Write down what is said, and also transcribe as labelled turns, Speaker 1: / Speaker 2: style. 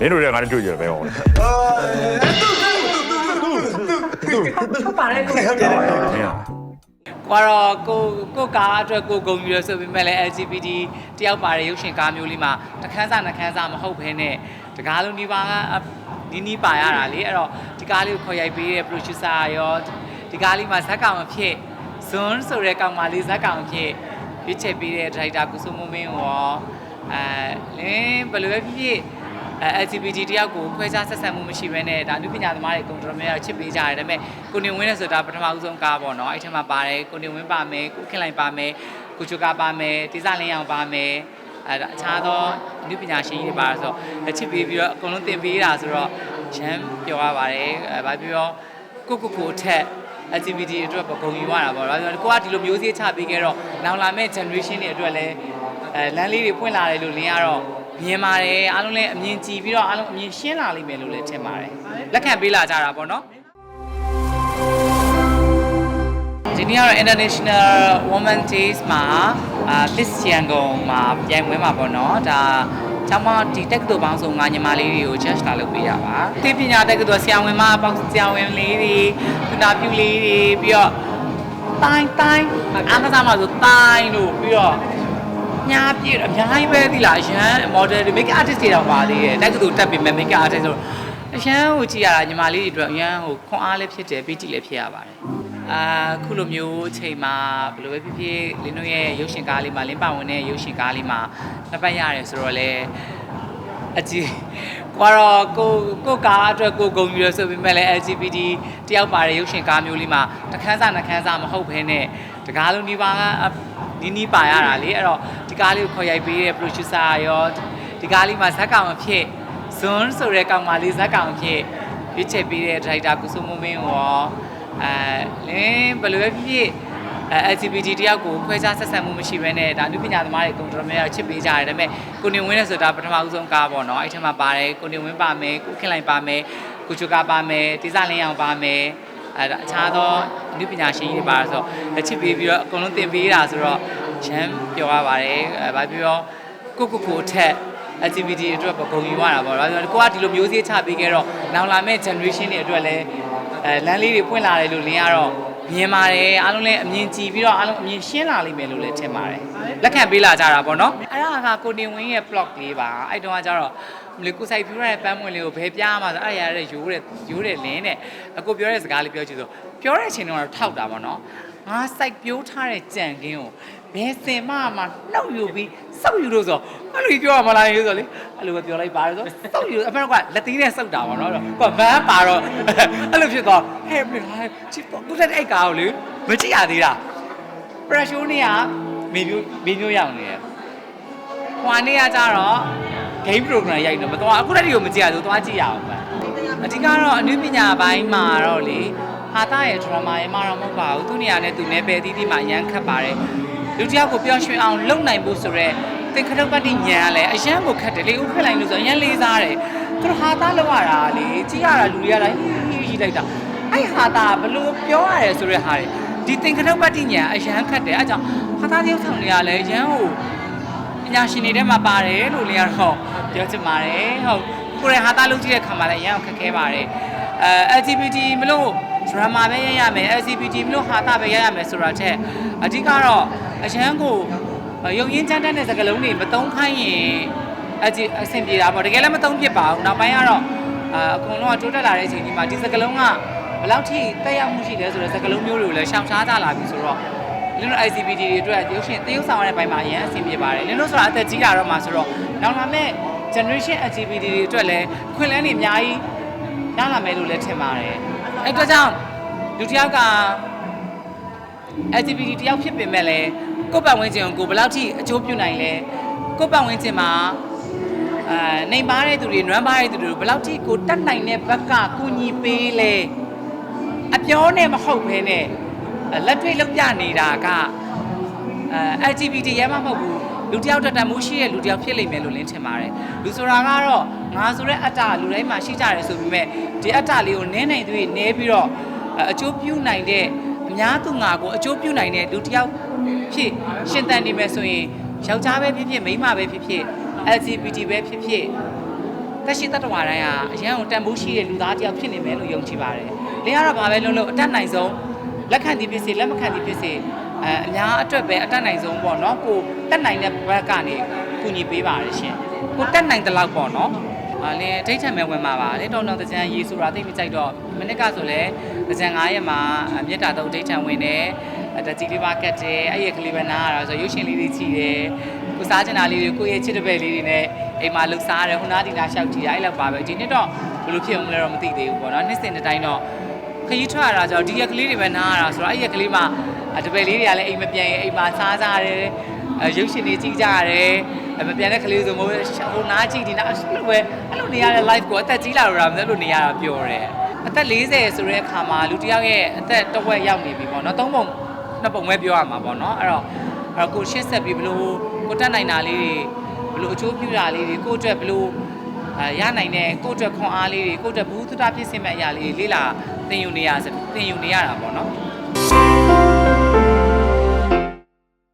Speaker 1: မင်းတို့တွေကငါနဲ့တွေ့ကြတယ်ပဲဟောလေ
Speaker 2: ဟုတ်ပါတယ်ကို
Speaker 1: မင်းက
Speaker 3: ကွာတော့ကိုကိုကားအတွက်ကိုဂုံယူရဆိုပေမဲ့လည်း LGBT တယောက်ပါတဲ့ရုပ်ရှင်ကားမျိုးလေးမှာတခန်းစားနှခန်းစားမဟုတ်ဘဲနဲ့တကားလုံးဒီပါကနီးနီးပါရတာလေအဲ့တော့ဒီကားလေးကိုခေါ်ရိုက်ပေးတဲ့ producer ရောဒီကားလေးမှာဇက်ကောင်အဖြစ်ဇွန်းဆိုတဲ့ကောင်မလေးဇက်ကောင်အဖြစ်ရွေးချယ်ပေးတဲ့ director ကုစုမမင်းရောအဲလင်းဘယ်လိုပဲဖြစ်ဖြစ် အဲ LGBT တယောက်ကိုခွဲခြားဆက်ဆံမှုမရှိဘဲနဲ့ဒါအနုပညာသမားတွေအကုန်တော်တော်များများချစ်ပေးကြတယ်ဒါပေမဲ့ကိုနေဝင်းနဲ့ဆိုတာပထမဦးဆုံးကားပေါ့နော်အဲ့ထက်မှာပါတယ်ကိုနေဝင်းပါမယ်ကိုခင်လိုက်ပါမယ်ကိုချူကာပါမယ်တိစလင်းအောင်ပါမယ်အဲဒါအခြားသောအနုပညာရှင်ကြီးတွေပါဆိုတော့ချစ်ပေးပြီးတော့အကုန်လုံးတင်ပေးတာဆိုတော့ရမ်းပြောရပါတယ်အဲဘာပြောကိုကိုကိုထက် LGBT အတွက်ပဂုံယူရတာပေါ့။ဒါကြောင့်ကိုကဒီလိုမျိုးစေ့ချပေးခဲ့တော့နောက်လာမယ့် generation တွေအတွက်လည်း အဲလမ်းလေးတွေပွင့်လာတယ်လို့လင်းရတော့မြင်ပါတယ်အားလုံးလည်းအမြင်ကြည့်ပြီးတော့အားလုံးအမြင်ရှင်းလာလိမ့်မယ်လို့လည်းထင်ပါတယ်။လက်ခံပေးလာကြတာပေါ့နော်။ဒီနေ့ကတော့ International Women Days မှာအာ Miss Yangon မှာပြိုင်ပွဲမှာပေါ့နော်ဒါကျောင်းမဒီတက္ကသိုလ်ပေါင်းစုံငါညီမလေးတွေကို judge လာလုပ်ပေးတာပါ။သိပညာတက္ကသိုလ်ဆရာဝန်မပေါင်းဆရာဝန်လေးတွေကုနာပြုလေးတွေပြီးတော့တိုင်းတိုင်းအားကစားမှာဆိုတိုင်းလို့ပြီးတော့ ညာပြည့်အများကြီးပဲသီလားအရန် model တွေ make artist တွေတော့ပါသေးတယ်တက္ကသိုလ်တက်ပြီမဲ့ make artist ဆိုတော့အရန်ဟိုကြည့်ရတာညီမလေးတွေအတွက်အရန်ဟိုခွန်အားလည်းဖြစ်တယ်ပြီးကြည့်လည်းဖြစ်ရပါတယ်အာခုလိုမျိုးအချိန်မှာဘယ်လိုပဲဖြစ်ဖြစ်လင်းတို့ရဲ့ရုပ်ရှင်ကားလေးမှာလင်းပါဝင်တဲ့ရုပ်ရှင်ကားလေးမှာနှစ်ပတ်ရတယ်ဆိုတော့လေအကြည့်ကွာတော့ကိုကိုကားအတွက်ကိုဂုံယူရဆိုပေမဲ့လည်း LGBT တယောက်ပါတဲ့ရုပ်ရှင်ကားမျိုးလေးမှာတခန်းစားနှခန်းစားမဟုတ်ဘဲနဲ့တကားလုံးဒီပါကနီးနီးပါရတာလေအဲ့တော့ဒီကားလေးကိုခေါ်ရိုက်ပေးတဲ့ producer ရောဒီကားလေးမှာဇက်ကောင်အဖြစ်ဇွန်းဆိုတဲ့ကောင်မလေးဇက်ကောင်အဖြစ်ရွေးချယ်ပေးတဲ့ director ကုစုမမင်းရောအဲလင်းဘယ်လိုပဲဖြစ်ဖြစ်အဲ LGBT တယောက်ကိုခွဲခြားဆက်ဆံမှုမရှိဘဲနဲ့ဒါအနုပညာသမားတွေအကုန်တော်တော်များများချစ်ပေးကြတယ်ဒါပေမဲ့ကိုနေဝင်းနဲ့ဆိုတာပထမဦးဆုံးကားပေါ့နော်အဲ့ထက်မှာပါတယ်ကိုနေဝင်းပါမယ်ကိုခင်လိုက်ပါမယ်ကိုချူကာပါမယ်တိစလင်းအောင်ပါမယ် အဲဒါအခြားသောအနုပညာရှင်ကြီးတွေပါဆိုတော့ချစ်ပေးပြီးတော့အကုန်လုံးတင်ပေးတာဆိုတော့ရမ်းပြောရပါတယ်အဲဘာပြောကိုကိုကိုထက် activity အတွက်ပဂုံယူရတာပေါ့။ဒါကြောင့်ကိုကဒီလိုမျိုးစေ့ချပေးခဲ့တော့နောက်လာမယ့် generation တွေအတွက်လည်းအဲလမ်းလေးတွေပွင့်လာတယ်လို့လင်းရတော့ မြင်ပါတယ်အားလုံးလည်းအမြင်ကြည့်ပြီးတော့အားလုံးအမြင်ရှင်းလာလိမ့်မယ်လို့လည်းထင်ပါတယ်။လက်ခံပေးလာကြတာပေါ့နော်။အဲ့ဒါကကိုတင်ဝင်းရဲ့ blog လေးပါ။အဲ့တုန်းကကျတော့မလေကိုစိုက်ပြူရတဲ့ပန်းမွင့်လေးကိုဘယ်ပြားမှာဆိုအဲ့ရရတဲ့ရိုးတဲ့ရိုးတဲ့လင်းတဲ့အခုပြောတဲ့စကားလေးပြောကြည့်ဆိုပြောတဲ့အချိန်တုန်းကတော့ထောက်တာပေါ့နော်။ ငါစိုက်ပြိုးထားတဲ့ကြံကင်းကိုဘယ်စင်မမှနှုတ်ယူပြီးစောက်ယူလို့ဆိုအဲ့လိုပြောရမလားရေးဆိုလေအဲ့လိုပဲပြောလိုက်ပါတယ်ဆိုစောက်ယူအဖေကလက်သေးနဲ့စောက်တာပေါ့နော်ကိုကဗန်းပါတော့အဲ့လိုဖြစ်တော့ဟဲ့မင်းဟာချစ်တော့သူတက်တဲ့အိတ်ကာကိုလေမကြည့်ရသေးတာ pressure နေကမေမျိုးမေမျိုးရောက်နေတယ်ဟွာနေကကြတော့ game program ရိုက်တော့မတော်အခုတည်းကမကြည့်ရဘူးသွားကြည့်ရအောင်ပဲအဓိကတော့အနုပညာပိုင်းမှာတော့လေ ဟာတာရဲ့ drama ရဲ့မှာတော့မဟုတ်ပါဘူးသူနေရာနဲ့သူနယ်ပယ်တီးတီးမှာရမ်းခတ်ပါတယ်လူတစ်ယောက်ကိုပျော်ရွှင်အောင်လုပ်နိုင်ဖို့ဆိုတော့သင်္ခရုပ္ပတ္တိဉာဏ်ကလည်းအရန်ကိုခတ်တယ်လေဥက္ကလိုင်းလို့ဆိုအရန်လေးစားတယ်သူတို့ဟာတာလောက်ရတာလေကြည့်ရတာလူတွေကလည်းဟီးဟီးဟီးလိုက်တာအဲ့ဟာတာဘလို့ပြောရတယ်ဆိုတဲ့ဟာတွေဒီသင်္ခရုပ္ပတ္တိဉာဏ်အရန်ခတ်တယ်အဲကြောင့်ဟာတာတယောက်ဆောင်တွေကလည်းရန်ကိုပညာရှင်တွေထဲမှာပါတယ်လို့လည်းတော့ပြောချင်ပါတယ်ဟုတ်ကိုယ်ရဟာသားလုပ်ကြည့်တဲ့ခါမှာလည်းအရင်ခက်ခဲပါတယ်အဲ LGBT မလို့ drama ပဲရရမယ် LGBT မလို့ဟာသားပဲရရမယ်ဆိုတာချက်အဓိကတော့အရန်ကိုရုံရင်းချမ်းတန်းတဲ့စကားလုံးတွေမသုံးခိုင်းရင်အကြည့်အဆင်ပြေတာပေါ့တကယ်လည်းမသုံးဖြစ်ပါဘူးနောက်ပိုင်းကတော့အအကုန်လုံးကတိုးတက်လာတဲ့အချိန်ဒီမှာဒီစကားလုံးကဘယ်လောက်ထိတက်ရောက်မှုရှိလဲဆိုတော့စကားလုံးမျိုးတွေကိုလည်းရှောင်ရှားကြလာပြီဆိုတော့လင်းတို့ ICPD တွေအတွက်ရုပ်ရှင်တရုပ်ဆောင်ရတဲ့ဘိုင်းမှာအရင်အဆင်ပြေပါတယ်လင်းတို့ဆိုတာအသက်ကြီးလာတော့မှဆိုတော့နောက်လာမယ့် generation LGBT တွေအတွက်လည်းခွင့်လန်းတွေအများကြီးရလာမယ်လို့လည်းထင်ပါတယ် အဲ့အတွက်ကြောင့်လူတစ်ယောက်က LGBT တယောက်ဖြစ်ပေမဲ့လည်းကိုယ့်ပတ်ဝန်းကျင်ကိုကိုယ်ဘယ်လောက်ထိအကျိုးပြုနိုင်လဲကိုယ့်ပတ်ဝန်းကျင်မှာအာနေပါတဲ့သူတွေနွမ်းပါတဲ့သူတွေဘယ်လောက်ထိကိုတတ်နိုင်တဲ့ဘက်ကကူညီပေးလဲအပြောနဲ့မဟုတ်ဘဲနဲ့အဲ့လက်တွေ့လုပ်ပြနေတာကအဲ LGBT ရဲမမဟုတ်ဘူး လူတစ်ယောက်တက်တန်မှုရှိတဲ့လူတစ်ယောက်ဖြစ်လိမ့်မယ်လို့လင်းထင်ပါတယ်လူဆိုတာကတော့ငါဆိုတဲ့အတ္တလူတိုင်းမှာရှိကြတယ်ဆိုပေမဲ့ဒီအတ္တလေးကိုနည်းနိုင်သူတွေနည်းပြီးတော့အကျိုးပြုနိုင်တဲ့အများသူငါကိုအကျိုးပြုနိုင်တဲ့လူတစ်ယောက်ဖြစ်ရှင်သန်နေမယ်ဆိုရင်ယောက်ျားပဲဖြစ်ဖြစ်မိန်းမပဲဖြစ်ဖြစ် LGBT ပဲဖြစ်ဖြစ်တက်ရှိတတ္တဝါတိုင်းကအရန်ကိုတန်ဖိုးရှိတဲ့လူသားတစ်ယောက်ဖြစ်နေမယ်လို့ယုံကြည်ပါတယ်။လင်းကတော့ဘာပဲလုပ်လို့အတက်နိုင်ဆုံးလက်ခံသည်ဖြစ်စေလက်မခံသည်ဖြစ်စေ အဲအများအတွက်ပဲအတက်နိုင်ဆုံးပေါ့နော်ကိုတက်နိုင်တဲ့ဘက်ကနေကူညီပေးပါတယ်ရှင်။ကိုတက်နိုင်တဲ့လောက်ပေါ့နော်။အာလင်းဒိတ်ထံမဲ့ဝင်มาပါလေတောင်းတောင်းတကြံရေဆိုတာသိမကြိုက်တော့မနစ်ကဆိုလဲတကြံ9ရက်မှာမြစ်တာတော့ဒိတ်ထံဝင်တယ်အတကြီးလေးပါကတ်တယ်အဲ့ရကလေးပဲနားရတာဆိုရုပ်ရှင်လေးတွေကြည့်တယ်ကိုစားချင်တာလေးတွေကိုယ့်ရဲ့ချစ်တဲ့ဘက်လေးတွေနဲ့အိမ်မှာလှူစားရတယ်ဟိုနားဒီနားရှောက်ကြည့်ရအဲ့လောက်ပါပဲဒီနှစ်တော့ဘယ်လိုဖြစ်အောင်လဲတော့မသိသေးဘူးပေါ့နော်နှစ်စဉ်တစ်တိုင်းတော့ ခရီးထွက်ရတာဆိုတော့ဒီရက်ကလေးတွေပဲနားရတာဆိုတော့အဲ့ရက်ကလေးမှာတပည့်လေးတွေကလည်းအိမ်မပြန်ရင်အိမ်မှာစားစားတယ်အဲရုပ်ရှင်တွေကြည့်ကြရတယ်အမပြန်တဲ့ကလေးဆိုမို့ဟိုနားကြည့်ဒီနားအဲ့လိုပဲအဲ့လိုနေရတဲ့ live ကိုအသက်ကြီးလာတော့တာမလို့နေရတာပျော်တယ်အသက်40ဆိုတဲ့အခါမှာလူတစ်ယောက်ရဲ့အသက်တစ်ဝက်ရောက်နေပြီပေါ့နော်သုံးပုံနှစ်ပုံပဲပြောရမှာပေါ့နော်အဲ့တော့အဲ့တော့ကိုရှင်းဆက်ပြီးဘလို့ကိုတက်နိုင်တာလေးတွေဘလို့အချိုးပြူတာလေးတွေကိုအတွက်ဘလို့အဲရနိုင်တဲ့ကိုအတွက်ခွန်အားလေးတွေကိုအတွက်ဘူးသုတဖြစ်စင်မဲ့အရာလေးတွေလေးလာ သင်ယူနေရသင်ယူနေရတာပေါ့နော်